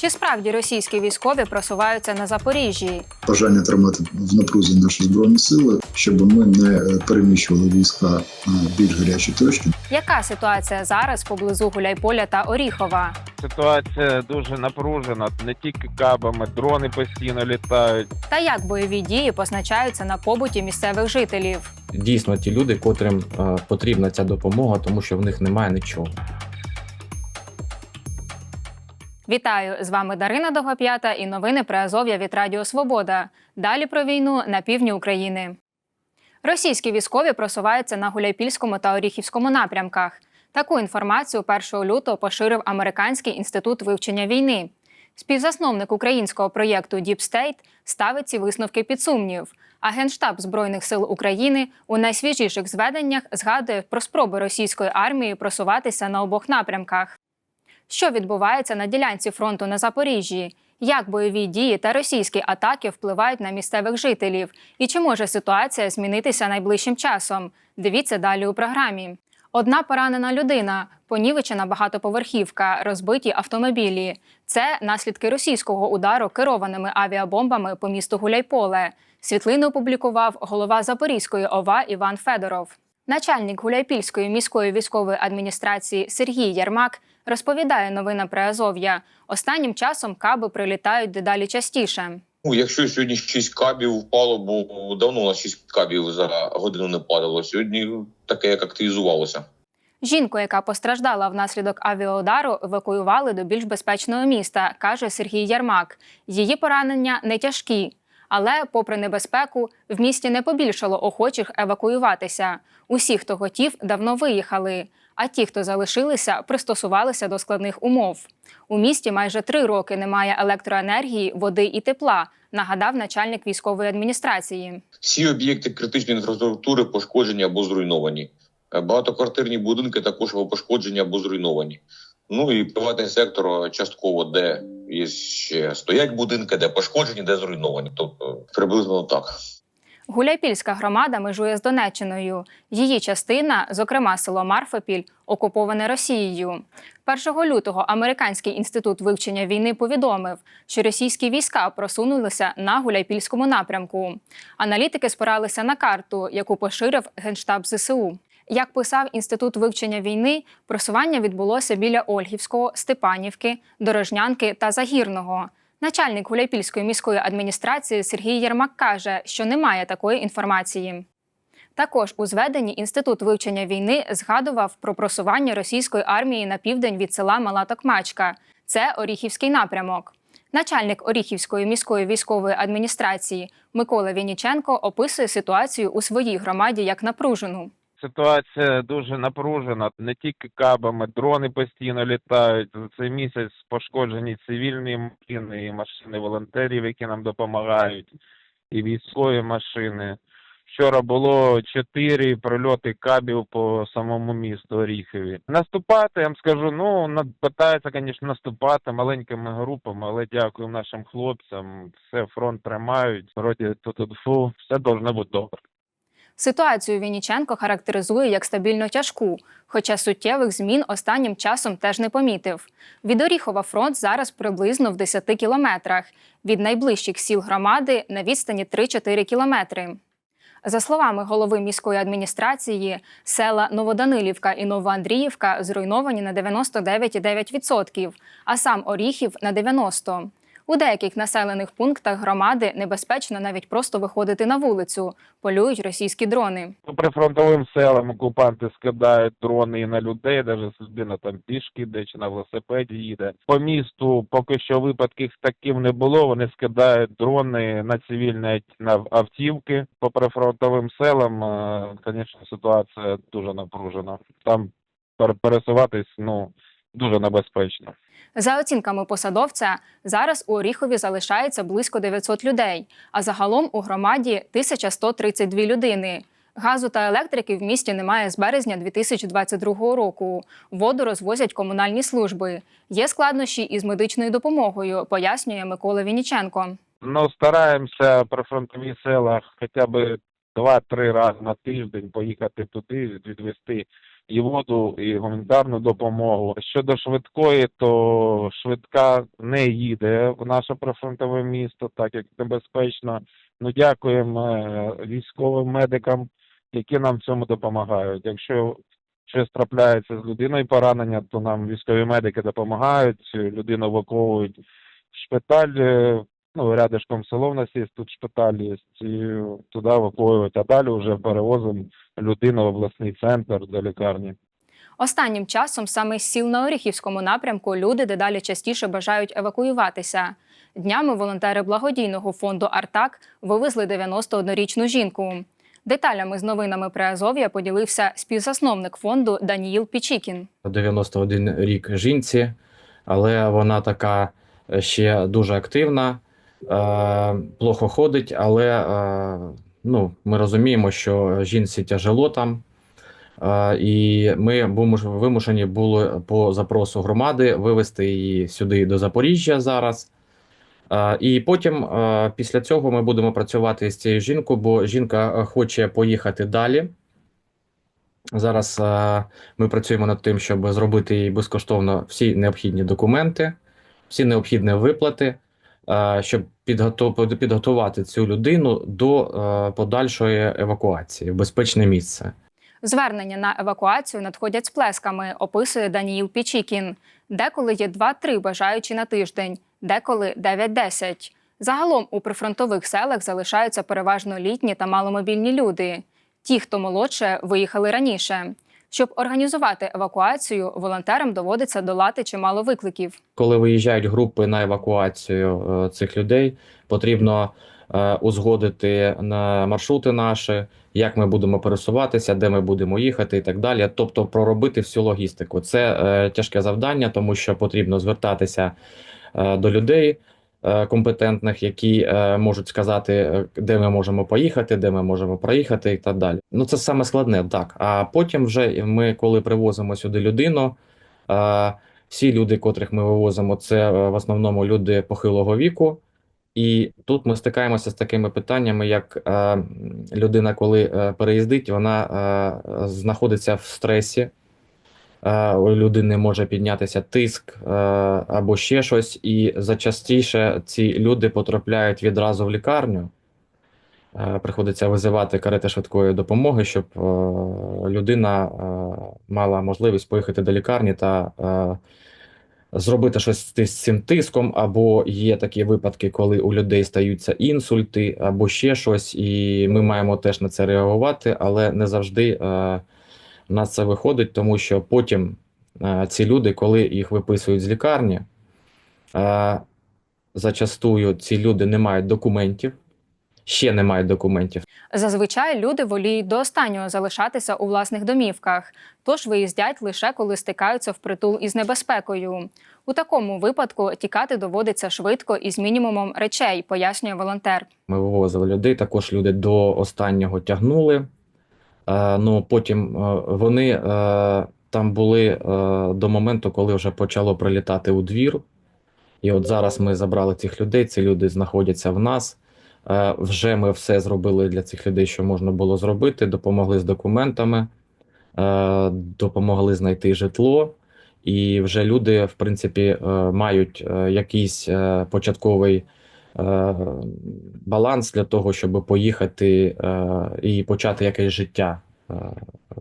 Чи справді російські військові просуваються на Запоріжжі? бажання тримати в напрузі наші збройні сили, щоб ми не е, переміщували війська на більш гарячі точки. Яка ситуація зараз поблизу Гуляйполя та Оріхова? Ситуація дуже напружена. Не тільки кабами, дрони постійно літають. Та як бойові дії позначаються на побуті місцевих жителів? дійсно ті люди, котрим е, потрібна ця допомога, тому що в них немає нічого. Вітаю! З вами Дарина Довгоп'ята і новини про Азов'я від Радіо Свобода. Далі про війну на півдні України. Російські військові просуваються на Гуляйпільському та Оріхівському напрямках. Таку інформацію 1 лютого поширив Американський інститут вивчення війни. Співзасновник українського проєкту Deep State ставить ці висновки під сумнів. А Генштаб Збройних сил України у найсвіжіших зведеннях згадує про спроби російської армії просуватися на обох напрямках. Що відбувається на ділянці фронту на Запоріжжі? Як бойові дії та російські атаки впливають на місцевих жителів? І чи може ситуація змінитися найближчим часом? Дивіться далі у програмі. Одна поранена людина, понівечена багатоповерхівка, розбиті автомобілі. Це наслідки російського удару керованими авіабомбами по місту Гуляйполе. Світлину опублікував голова Запорізької ОВА Іван Федоров. Начальник Гуляйпільської міської військової адміністрації Сергій Ярмак розповідає новина про Азов'я. Останнім часом каби прилітають дедалі частіше. Ну, якщо сьогодні 6 кабів впало, бо давно на 6 кабів за годину не падало. Сьогодні таке як активізувалося. Жінку, яка постраждала внаслідок авіаудару, евакуювали до більш безпечного міста, каже Сергій Ярмак. Її поранення не тяжкі. Але, попри небезпеку, в місті не побільшало охочих евакуюватися. Усі, хто хотів, давно виїхали. А ті, хто залишилися, пристосувалися до складних умов. У місті майже три роки немає електроенергії, води і тепла, нагадав начальник військової адміністрації. Всі об'єкти критичної інфраструктури пошкоджені або зруйновані. Багатоквартирні будинки також пошкоджені або зруйновані. Ну і приватний сектор частково, де є ще стоять будинки, де пошкоджені, де зруйновані. Тобто приблизно так. Гуляйпільська громада межує з Донеччиною. Її частина, зокрема село Марфопіль, окуповане Росією. 1 лютого Американський інститут вивчення війни повідомив, що російські війська просунулися на Гуляйпільському напрямку. Аналітики спиралися на карту, яку поширив Генштаб ЗСУ. Як писав інститут вивчення війни, просування відбулося біля Ольгівського, Степанівки, Дорожнянки та Загірного. Начальник Гуляйпільської міської адміністрації Сергій Єрмак каже, що немає такої інформації. Також у зведенні інститут вивчення війни згадував про просування російської армії на південь від села Мала Токмачка. Це Оріхівський напрямок. Начальник Оріхівської міської військової адміністрації Микола Вініченко описує ситуацію у своїй громаді як напружену. Ситуація дуже напружена. Не тільки кабами, дрони постійно літають. За цей місяць пошкоджені цивільні машини, і машини волонтерів, які нам допомагають, і військові машини. Вчора було чотири прольоти кабів по самому місту Оріхові. Наступати, я вам скажу, ну питаються, звісно, наступати маленькими групами, але дякуємо нашим хлопцям. Все фронт тримають. Вроді тут фу, все должно бути добре. Ситуацію Вініченко характеризує як стабільно тяжку, хоча суттєвих змін останнім часом теж не помітив. Від Оріхова фронт зараз приблизно в 10 кілометрах, від найближчих сіл громади на відстані 3-4 кілометри. За словами голови міської адміністрації, села Новоданилівка і Новоандріївка зруйновані на 99,9%, а сам Оріхів на 90%. У деяких населених пунктах громади небезпечно навіть просто виходити на вулицю, полюють російські дрони. По прифронтовим селам окупанти скидають дрони і на людей, навіть людина там пішки йде чи на велосипеді їде. По місту поки що випадків таких не було. Вони скидають дрони на цивільні на автівки. По прифронтовим селам, е, звісно, ситуація дуже напружена. Там пер- пересуватись ну дуже небезпечно. За оцінками посадовця, зараз у Оріхові залишається близько 900 людей, а загалом у громаді 1132 людини. Газу та електрики в місті немає з березня 2022 року. Воду розвозять комунальні служби. Є складнощі із медичною допомогою, пояснює Микола Вініченко. Ну, стараємося при фронтових селах хоча б два-три рази на тиждень поїхати туди, відвести і воду, і гуманітарну допомогу. Щодо швидкої, то швидка не їде в наше прифронтове місто, так як небезпечно. Ну дякуємо е, військовим медикам, які нам в цьому допомагають. Якщо щось трапляється з людиною поранення, то нам військові медики допомагають, людину евакуовують в шпиталь. Ну, рядышком село в нас є, тут шпиталь є, і туди евакуюють, а далі вже перевозимо людину в обласний центр до лікарні. Останнім часом саме з сіл на Оріхівському напрямку люди дедалі частіше бажають евакуюватися. Днями волонтери благодійного фонду Артак вивезли 91-річну жінку. Деталями з новинами Приазов'я поділився співзасновник фонду Даніїл Пічікін. 91 рік жінці, але вона така ще дуже активна, плохо ходить, але е, ну, ми розуміємо, що жінці тяжело там. Е, І ми вимушені були по запросу громади вивезти її сюди до Запоріжжя зараз. Е, І потім е, після цього ми будемо працювати з цією жінкою, бо жінка е, хоче поїхати далі. Зараз е, ми працюємо над тим, щоб зробити їй безкоштовно всі необхідні документи, всі необхідні виплати, е, щоб підготу- підготувати цю людину до е, подальшої евакуації в безпечне місце. Звернення на евакуацію надходять з плесками, описує Даніїл Пічікін. Деколи є 2-3 бажаючі на тиждень, деколи 9-10. Загалом у прифронтових селах залишаються переважно літні та маломобільні люди. Ті, хто молодше, виїхали раніше. Щоб організувати евакуацію, волонтерам доводиться долати чимало викликів. Коли виїжджають групи на евакуацію е, цих людей, потрібно е, узгодити на маршрути наші, як ми будемо пересуватися, де ми будемо їхати і так далі. Тобто проробити всю логістику. Це е, тяжке завдання, тому що потрібно звертатися до людей компетентних, які е, можуть сказати, е, де ми можемо поїхати, де ми можемо проїхати і так далі. Ну це саме складне, так. А потім вже ми, коли привозимо сюди людину. е, всі люди, котрих ми вивозимо, це е, в основному люди похилого віку. І тут ми стикаємося з такими питаннями, як е, людина, коли е, переїздить, вона е, знаходиться в стресі. Е, у людини може піднятися тиск е, або ще щось, і зачастіше ці люди потрапляють відразу в лікарню. Е, Приходиться визивати карети швидкої допомоги, щоб людина мала можливість поїхати до лікарні та зробити щось з цим тиском, або є такі випадки, коли у людей стаються інсульти, або ще щось, і ми маємо теж на це реагувати, але не завжди у нас це виходить, тому що потім е, ці люди, коли їх виписують з лікарні, е, зачастую ці люди не мають документів, ще не мають документів. Зазвичай люди воліють до останнього залишатися у власних домівках, тож виїздять лише коли стикаються впритул із небезпекою. У такому випадку тікати доводиться швидко і з мінімумом речей, пояснює волонтер. Ми вивозили людей, також люди до останнього тягнули. Е, ну, потім е, вони е, там були до моменту, коли вже почало прилітати у двір. І от зараз ми забрали цих людей, ці люди знаходяться в нас. Вже ми все зробили для цих людей, що можна було зробити. Допомогли з документами, допомогли знайти житло. І вже люди, в принципі, мають якийсь початковий баланс для того, щоб поїхати е, і почати якесь життя е,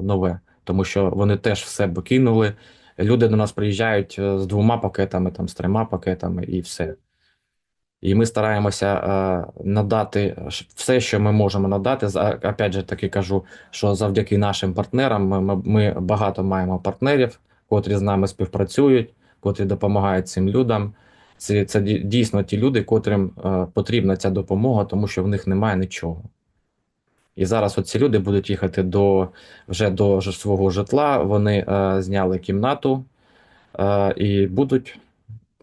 нове, тому що вони теж все б кинули. Люди до нас приїжджають е, з двома пакетами, там, з трьома пакетами, і все. І ми стараємося е, надати все, що ми можемо надати. Опять же таки кажу, що завдяки нашим партнерам ми, ми багато маємо партнерів, котрі з нами співпрацюють, котрі допомагають цим людям. Це, це дій- дійсно ті люди, котрим е, потрібна ця допомога, тому що в них немає нічого. І зараз оці люди будуть їхати до, вже до свого житла, вони е, зняли кімнату е, і будуть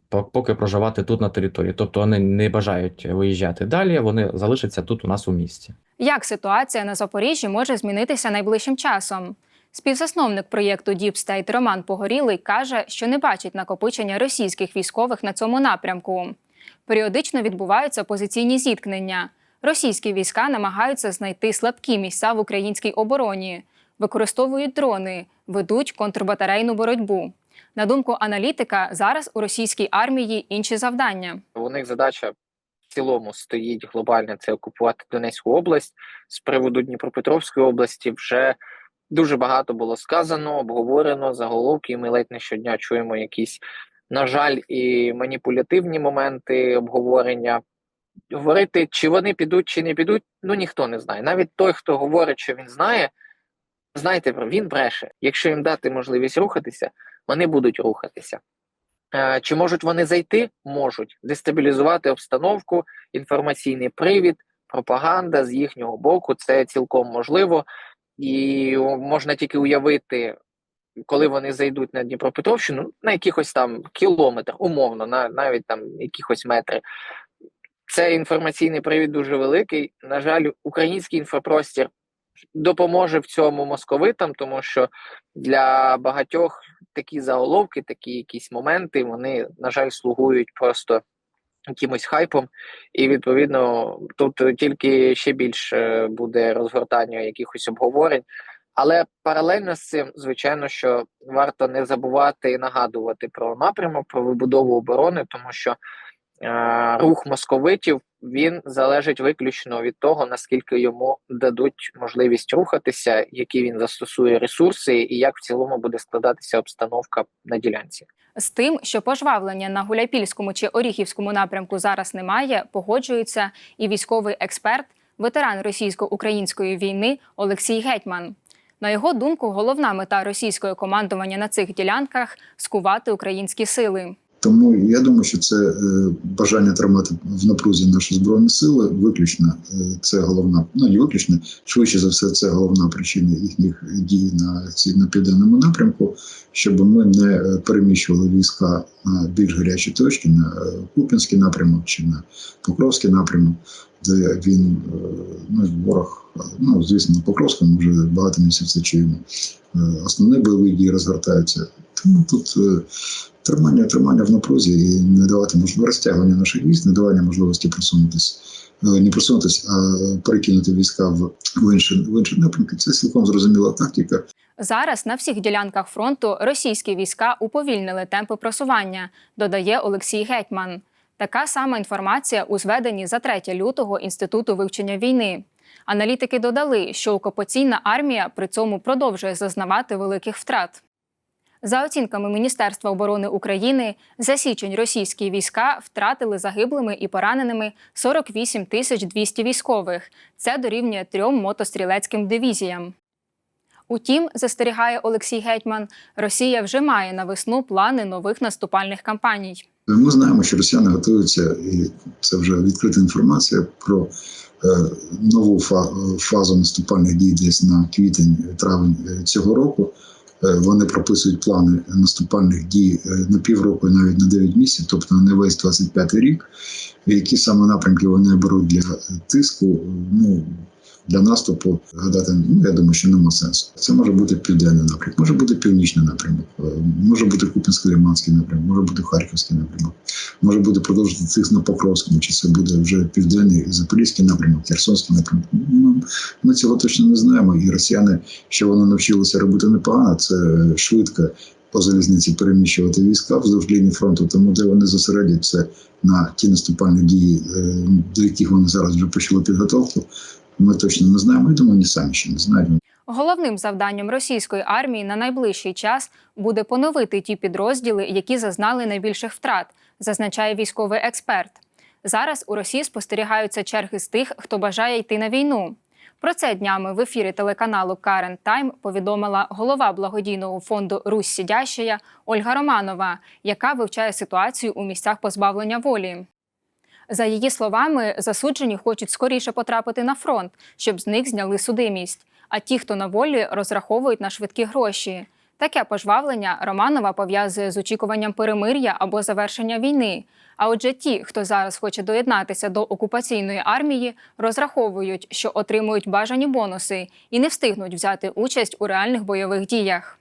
по- поки проживати тут на території. Тобто вони не бажають виїжджати далі, вони залишаться тут у нас у місті. Як ситуація на Запоріжжі може змінитися найближчим часом? Співзасновник проєкту State Роман Погорілий каже, що не бачить накопичення російських військових на цьому напрямку. Періодично відбуваються позиційні зіткнення. Російські війська намагаються знайти слабкі місця в українській обороні. використовують дрони, ведуть контрбатарейну боротьбу. На думку аналітика, зараз у російській армії інші завдання. У них задача в цілому стоїть глобальна це окупувати Донецьку область. З приводу Дніпропетровської області вже дуже багато було сказано, обговорено заголовки. і Ми ледь не щодня чуємо якісь, на жаль, і маніпулятивні моменти обговорення. Говорити, чи вони підуть, чи не підуть, ну ніхто не знає. Навіть той, хто говорить, що він знає, знаєте, він бреше. Якщо їм дати можливість рухатися, вони будуть рухатися. Е, Чи можуть вони зайти? Можуть дестабілізувати обстановку, інформаційний привід, пропаганда з їхнього боку. Це цілком можливо, і можна тільки уявити, коли вони зайдуть на Дніпропетровщину, на якихось там кілометр, умовно, на навіть там якихось метри. Це інформаційний привід дуже великий. На жаль, український інфопростір допоможе в цьому московитам, тому що для багатьох такі заголовки, такі якісь моменти, вони, на жаль, слугують просто якимось хайпом, і відповідно тут тільки ще більше буде розгортання якихось обговорень. Але паралельно з цим, звичайно, що варто не забувати і нагадувати про напрямок, про вибудову оборони, тому що рух московитів він залежить виключно від того, наскільки йому дадуть можливість рухатися, які він застосує ресурси, і як в цілому буде складатися обстановка на ділянці. З тим, що пожвавлення на Гуляйпільському чи Оріхівському напрямку зараз немає, погоджується і військовий експерт, ветеран російсько-української війни Олексій Гетьман. На його думку, головна мета російського командування на цих ділянках скувати українські сили. Тому я думаю, що це е, бажання тримати в напрузі наші збройні сили. Виключно е, це головна, ну не виключно, швидше за все, це головна причина їхніх дій на ці на південному напрямку, щоб ми не е, переміщували війська на більш гарячі точки, на Куп'янський напрямок чи на Покровський напрямок, де він ну ворог, ну звісно, на Покровському вже багато місяців чуємо. Основні бойові дії розгортаються. Тому тут е, тримання, тримання в напрузі і не давати можливості розтягування наших військ, не давання можливості просунутися. Не просунутися, а перекинути війська в інші в інші напрямки. Це цілком зрозуміла тактика. Зараз на всіх ділянках фронту російські війська уповільнили темпи просування, додає Олексій Гетьман. Така сама інформація у зведенні за 3 лютого Інституту вивчення війни. Аналітики додали, що окупаційна армія при цьому продовжує зазнавати великих втрат. За оцінками Міністерства оборони України, за січень російські війська втратили загиблими і пораненими 48 тисяч 200 військових. Це дорівнює трьом мотострілецьким дивізіям. Утім, застерігає Олексій Гетьман, Росія вже має на весну плани нових наступальних кампаній. Ми знаємо, що росіяни готуються, і це вже відкрита інформація про е, нову фа- фазу наступальних дій десь на квітень-травень е, цього року. Е, Вони прописують плани наступальних дій е, на півроку навіть на 9 місяців, тобто на весь 25 рік. Які саме напрямки вони беруть для е, тиску, ну для наступу гадати, ну я думаю, що нема сенсу. Це може бути південний напрямок, може бути північний напрямок, е, може бути Купінсько-Лиманський напрямок, може бути Харківський напрямок, може бути продовжити цих на Покровському, чи це буде вже південний Запорізький напрямок, Херсонський напрямок. Ну, ми цього точно не знаємо. І росіяни, що вони навчилися робити непогано, це швидко по залізниці переміщувати війська вздовж лінії фронту, тому де вони зосередять це на ті наступальні дії, е, до яких вони зараз вже почали підготовку. Ми точно не знаємо. Я думаю, вони самі ще не знають. Головним завданням російської армії на найближчий час буде поновити ті підрозділи, які зазнали найбільших втрат, зазначає військовий експерт. Зараз у Росії спостерігаються черги з тих, хто бажає йти на війну. Про це днями в ефірі телеканалу Current Time повідомила голова благодійного фонду Русь Сідящая Ольга Романова, яка вивчає ситуацію у місцях позбавлення волі. За її словами, засуджені хочуть скоріше потрапити на фронт, щоб з них зняли судимість. А ті, хто на волі, розраховують на швидкі гроші. Таке пожвавлення Романова пов'язує з очікуванням перемир'я або завершення війни. А отже, ті, хто зараз хоче доєднатися до окупаційної армії, розраховують, що отримують бажані бонуси і не встигнуть взяти участь у реальних бойових діях.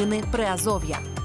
Новини Приазов'я.